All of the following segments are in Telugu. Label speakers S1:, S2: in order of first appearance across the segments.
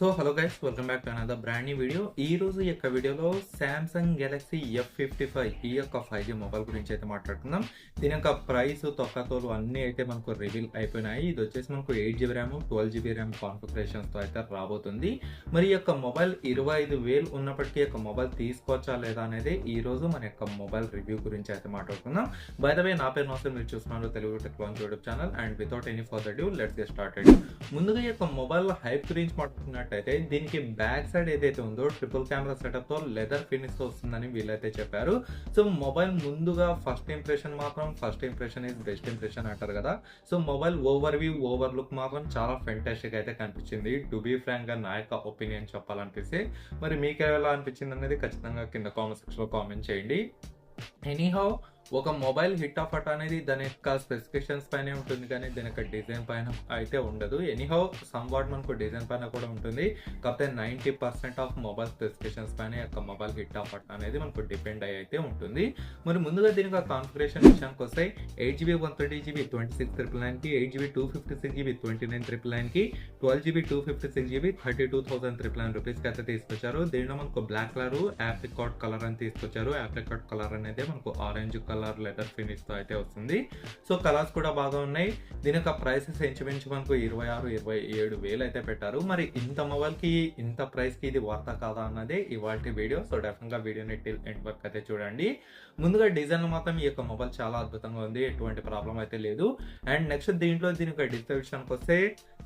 S1: So hello guys welcome back to another brand new video ఈ రోజు యొక్క వీడియోలో Samsung Galaxy F fifty five ఈ యొక్క ఫైవ్ జీ మొబైల్ గురించి అయితే మాట్లాడుకుందాం. దీని యొక్క ప్రైస్ తొక్కతోలు అన్నీ అయితే మనకు రివీల్ అయిపోయినాయి. ఇది వచ్చేసి మనకు eight GB RAM twelve GB RAM కాన్ఫిగరేషన్స్తో అయితే రాబోతుంది. మరి ఈ యొక్క మొబైల్ ఇరవై ఐదు వేలు ఉన్నప్పటికీ యొక్క మొబైల్ తీసుకోవచ్చా లేదా అనేది ఈ రోజు మన యొక్క మొబైల్ రివ్యూ గురించి అయితే మాట్లాడుకుందాం. బై ద వే నా పేరు నోసం మీరు చూస్తున్నారు Telugu technology YouTube channel. And without any further due let's get started ముందుగా ఈ యొక్క మొబైల్ హైప్ గురించి మాట్లాడుకున్నట్టయితే దీనికి బ్యాక్ సైడ్ ఏదైతే ఉందో ట్రిపుల్ కెమెరా సెటప్తో లెదర్ ఫినిష్తో వస్తుందని వీళ్ళైతే చెప్పారు. సో మొబైల్ ముందుగా ఫస్ట్ ఇంప్రెషన్ మాత్రం first impression is best impression అంటారు కదా. So mobile over view over look మాత్రం చాలా ఫెంటాస్టిక్ అయితే కనిపించింది. టు బీ ఫ్రాంక్గా నా యొక్క ఒపీనియన్ చెప్పాలనిపిస్తే మరి మీకు ఎలా అనిపించింది అనేది ఖచ్చితంగా కింద కామెంట్ సెక్షన్లో కామెంట్ చేయండి. ఎనీహౌ ఒక మొబైల్ హిట్ ఆఫ్ అనేది దాని యొక్క స్పెసిఫికేషన్స్ పైనే ఉంటుంది కానీ దాని యొక్క డిజైన్ పైన అయితే ఉండదు. ఎనీహౌ సమ్ వాట్ మనకు డిజైన్ పైన కూడా ఉంటుంది. కాకపోతే ninety percent of mobile specifications పైన యొక్క మొబైల్ హిట్ ఆఫ్ అనేది మనకు డిపెండ్ అయ్యి అయితే ఉంటుంది. మరి ముందుగా దీని యొక్క కాన్ఫిగరేషన్ విషయానికి వస్తే eight GB one thirty GB twenty six triple నైన్కి eight GB two fifty six GB twenty nine triple నైన్కి twelve GB two fifty six GB thirty two thousand triple nine రూపీస్కి అయితే తీసుకొచ్చారు. దీనిలో మనకు బ్లాక్ కలర్ యాప్రికాట్ కలర్ అని తీసుకొచ్చారు. యాప్రికాట్ కలర్ అనేది మనకు ఆరెంజ్ కలర్ లెదర్ ఫినిష్ అయితే వస్తుంది. సో కలర్స్ కూడా బాగా ఉన్నాయి. దీని యొక్క ప్రైసెస్ ఇంచుమించు మనకు ఇరవై ఆరు ఇరవై ఏడు వేలు అయితే పెట్టారు. మరి ఇంత మొబైల్కి ఇంత ప్రైస్కి ఇది వర్త కాదా అన్నదే ఇవాళ వీడియో. సో డెఫినెట్గా వీడియోని టిల్ ఎండ్ వరకు అయితే చూడండి. ముందుగా డిజైన్ మాత్రం ఈ యొక్క మొబైల్ చాలా అద్భుతంగా ఉంది. ఎటువంటి ప్రాబ్లం అయితే లేదు. అండ్ నెక్స్ట్ దీంట్లో దీని యొక్క డిస్ప్లే విషయానికి వస్తే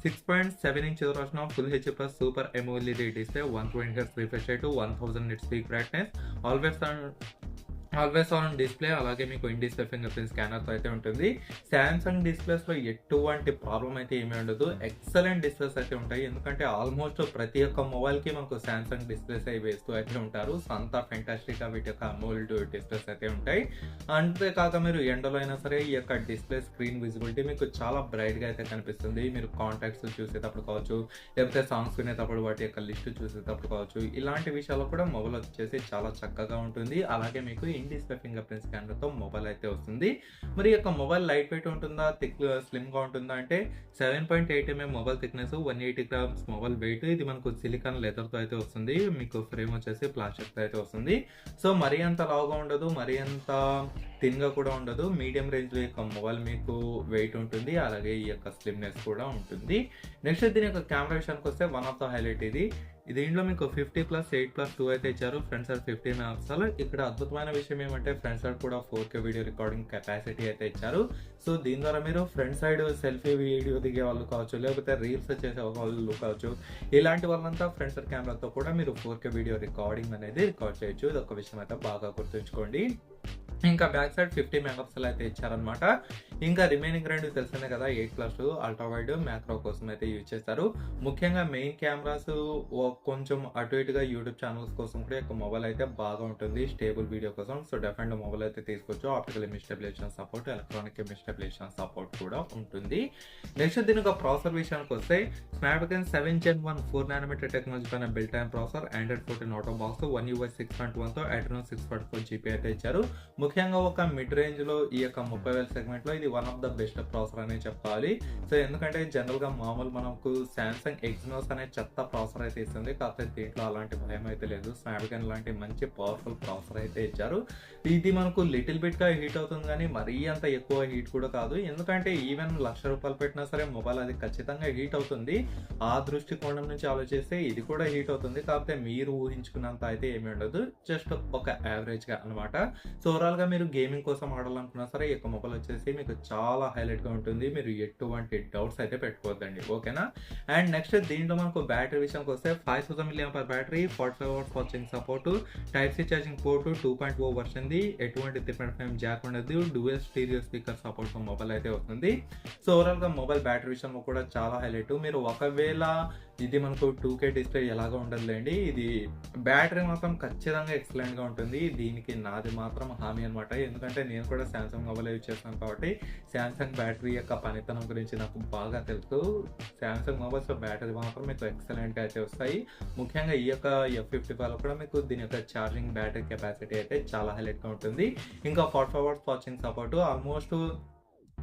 S1: సిక్స్ పాయింట్ సెవెన్ ఇంచ్ రాసిన full H plus super AMOLED display one twenty H refresh rate one thousand nit speak brightness always always on display అలాగే మీకు ఇన్ డిస్ప్లే ఫింగర్ ప్రింట్ స్కానర్తో అయితే ఉంటుంది. శాంసంగ్ డిస్ప్లేస్లో ఎటువంటి ప్రాబ్లం అయితే ఏమీ ఉండదు. ఎక్సలెంట్ డిస్ప్లేస్ అయితే ఉంటాయి. ఎందుకంటే ఆల్మోస్ట్ ప్రతి ఒక్క మొబైల్కి మనకు శాంసంగ్ డిస్ప్లేస్ అయి వేస్తూ అయితే ఉంటారు. సంత అంతా ఫెంటాస్టిక్గా వీటి యొక్క అమోల్డ్ డిస్ప్లేస్ అయితే ఉంటాయి. అంతేకాక మీరు ఎండలో అయినా సరే ఈ యొక్క డిస్ప్లే స్క్రీన్ విజిబిలిటీ మీకు చాలా బ్రైట్గా అయితే కనిపిస్తుంది. మీరు కాంటాక్ట్స్ చూసేటప్పుడు కావచ్చు లేకపోతే సాంగ్స్ వినేటప్పుడు వాటి యొక్క లిస్ట్ చూసేటప్పుడు కావచ్చు ఇలాంటి విషయాల్లో కూడా మొబైల్ వచ్చేసి చాలా చక్కగా ఉంటుంది. అలాగే మీకు ఇన్ డిస్ప్లే ఫింగర్ ప్రింట్ స్కానర్తో మొబైల్ అయితే వస్తుంది. మరి యొక్క మొబైల్ లైట్ వెయిట్ ఉంటుందా? థిక్ స్లిమ్గా uh, ఉంటుందా? అంటే seven point eight MM mobile thickness one eighty grams mobile weight ఇది మనకు సిలికాన్ లెదర్తో అయితే వస్తుంది. మీకు ఫ్రేమ్ వచ్చేసి ప్లాస్టిక్తో అయితే వస్తుంది. సో మరీ అంత లావుగా ఉండదు. మరీ అంత థిన్గా కూడా ఉండదు. మీడియం రేంజ్లో యొక్క మొబైల్ మీకు వెయిట్ ఉంటుంది. అలాగే ఈ యొక్క స్లిమ్నెస్ కూడా ఉంటుంది. నెక్స్ట్ దీని యొక్క కెమెరా విషయానికి వస్తే వన్ ఆఫ్ ద హైలైట్ ఇది. దీంట్లో మీకు fifty plus eight plus two అయితే ఇచ్చారు. ఫ్రంట్ సైడ్ ఫిఫ్టీ మెగాపిక్సెల్ ఇక్కడ అద్భుతమైన విషయం ఏమంటే ఫ్రంట్ సైడ్ కూడా four K video recording capacity అయితే ఇచ్చారు. సో దీని ద్వారా మీరు ఫ్రంట్ సైడ్ సెల్ఫీ వీడియో దిగే వాళ్ళు కావచ్చు లేకపోతే రీల్స్ చేసే వాళ్ళు కావచ్చు ఇలాంటి వాళ్ళంతా ఫ్రంట్ సైడ్ కెమెరాతో కూడా మీరు ఫోర్ కే వీడియో రికార్డింగ్ అనేది రికార్డ్ చేయొచ్చు. ఇది ఒక విషయం అయితే బాగా గుర్తుంచుకోండి. ఇంకా బ్యాక్ సైడ్ ఫిఫ్టీ మెగాపిక్సెల్ అయితే ఇచ్చారనమాట ఇంకా రిమైనింగ్ రెండు తెలిసిందే కదా eight plus ultra wide macro కోసం అయితే యూజ్ చేస్తారు. ముఖ్యంగా మెయిన్ కెమెరాస్ కొంచెం అటు ఇటుగా యూట్యూబ్ ఛానల్స్ కోసం కూడా ఒక మొబైల్ అయితే బాగా ఉంటుంది. స్టేబుల్ వీడియో కోసం. సో డెఫినెట్ మొబైల్ అయితే తీసుకోవచ్చు. Optical image stabilization support electronic image stabilization support కూడా ఉంటుంది. నెక్స్ట్ దీని ఒక ప్రాసెసర్ విషయానికి వస్తే Snapdragon seven gen one four nanometer technology పైన build time processor Android fourteen out of box One UI six point వన్తో Adreno six point four GP అయితే ఇచ్చారు. ముఖ్యంగా ఒక మిడ్ రేంజ్లో ఈ యొక్క ముప్పై వేల సెగ్మెంట్లో ఇది one of the best processor అనే చెప్పాలి. సో ఎందుకంటే జనరల్గా మామూలు మనకు శాంసంగ్ ఎగ్జినోస్ అనే చెత్త ప్రాసెసర్ అయితే ఇస్తుంది. కాకపోతే దీంట్లో అలాంటి భయం అయితే లేదు. స్నాప్డ్రాగన్ లాంటి మంచి పవర్ఫుల్ ప్రాసెసర్ అయితే ఇచ్చారు. ఇది మనకు లిటిల్ బిట్గా హీట్ అవుతుంది కానీ మరీ అంత ఎక్కువ హీట్ కూడా కాదు. ఎందుకంటే ఈవెన్ లక్ష రూపాయలు పెట్టినా సరే మొబైల్ అది ఖచ్చితంగా హీట్ అవుతుంది. ఆ దృష్టికోణం నుంచి ఆలోచిస్తే ఇది కూడా హీట్ అవుతుంది. కాకపోతే మీరు ఊహించుకున్నంత అయితే ఏమి ఉండదు. జస్ట్ ఒక యావరేజ్గా అనమాట సో ఓవరాల్ గా మీరు గేమింగ్ కోసం ఆడాలనుకున్నా సరే ఈ యొక్క మొబైల్ వచ్చేసి మీకు చాలా హైలైట్గా ఉంటుంది. మీరు ఎటువంటి డౌట్స్ అయితే పెట్టుకోవద్దండి. ఓకేనా? అండ్ నెక్స్ట్ దీంట్లో మనకు బ్యాటరీ విషయానికి వస్తే five thousand milliampere battery forty five hours watching support type C charging port two point O version ఎటువంటి త్రీ పాయింట్ ఫైవ్ జాక్ ఉండదు. Dual stereo speaker support mobile అయితే వస్తుంది. సో ఓవరాల్గా మొబైల్ బ్యాటరీ విషయంలో కూడా చాలా హైలైట్ మీరు ఒకవేళ ఇది మనకు టూ కే డిస్ప్లే ఎలాగో ఉండదులేండి. ఇది బ్యాటరీ మాత్రం ఖచ్చితంగా ఎక్సలెంట్గా ఉంటుంది. దీనికి నాది మాత్రం హామీ అనమాట ఎందుకంటే నేను కూడా శాంసంగ్ మొబైల్ యూజ్ చేస్తాను కాబట్టి శాంసంగ్ బ్యాటరీ యొక్క పనితనం గురించి నాకు బాగా తెలుసు. శాంసంగ్ మొబైల్స్ బ్యాటరీ మాత్రం మీకు ఎక్సలెంట్గా అయితే వస్తాయి ముఖ్యంగా ఈ యొక్క ఎఫ్ ఫిఫ్టీ ఫైవ్ కూడా మీకు దీని యొక్క ఛార్జింగ్ బ్యాటరీ కెపాసిటీ అయితే చాలా హైలైట్గా ఉంటుంది. ఇంకా forty five hours watching support almost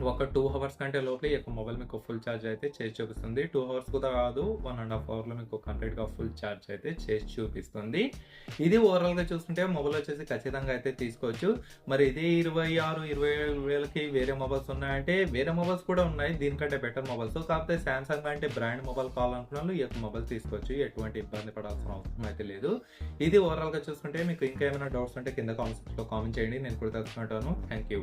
S1: ఒక టూ అవర్స్ కంటే లోపల ఈ యొక్క మొబైల్ మీకు ఫుల్ ఛార్జ్ అయితే చేసి చూపిస్తుంది. టూ అవర్స్ కూడా కాదు వన్ అండ్ హాఫ్ అవర్లో మీకు కంప్లీట్గా ఫుల్ ఛార్జ్ అయితే చేసి చూపిస్తుంది. ఇది ఓవరాల్గా చూస్తుంటే మొబైల్ వచ్చేసి ఖచ్చితంగా అయితే తీసుకోవచ్చు. మరి ఇదే ఇరవై ఆరు ఇరవై ఏడు వేలకి వేరే మొబైల్స్ ఉన్నాయంటే వేరే మొబైల్స్ కూడా ఉన్నాయి. దీనికంటే బెటర్ మొబైల్స్ కాకపోతే శాంసంగ్ అంటే బ్రాండ్ మొబైల్ కావాలనుకున్న వాళ్ళు ఈ యొక్క మొబైల్ తీసుకోవచ్చు. ఎటువంటి ఇబ్బంది పడాల్సిన అవసరం అయితే లేదు. ఇది ఓవరాల్గా చూసుకుంటే మీకు ఇంకా ఏమైనా డౌట్స్ ఉంటే కింద కామెంట్స్లో కామెంట్ చేయండి. నేను కూడా తెలుసుకుంటాను. Thank you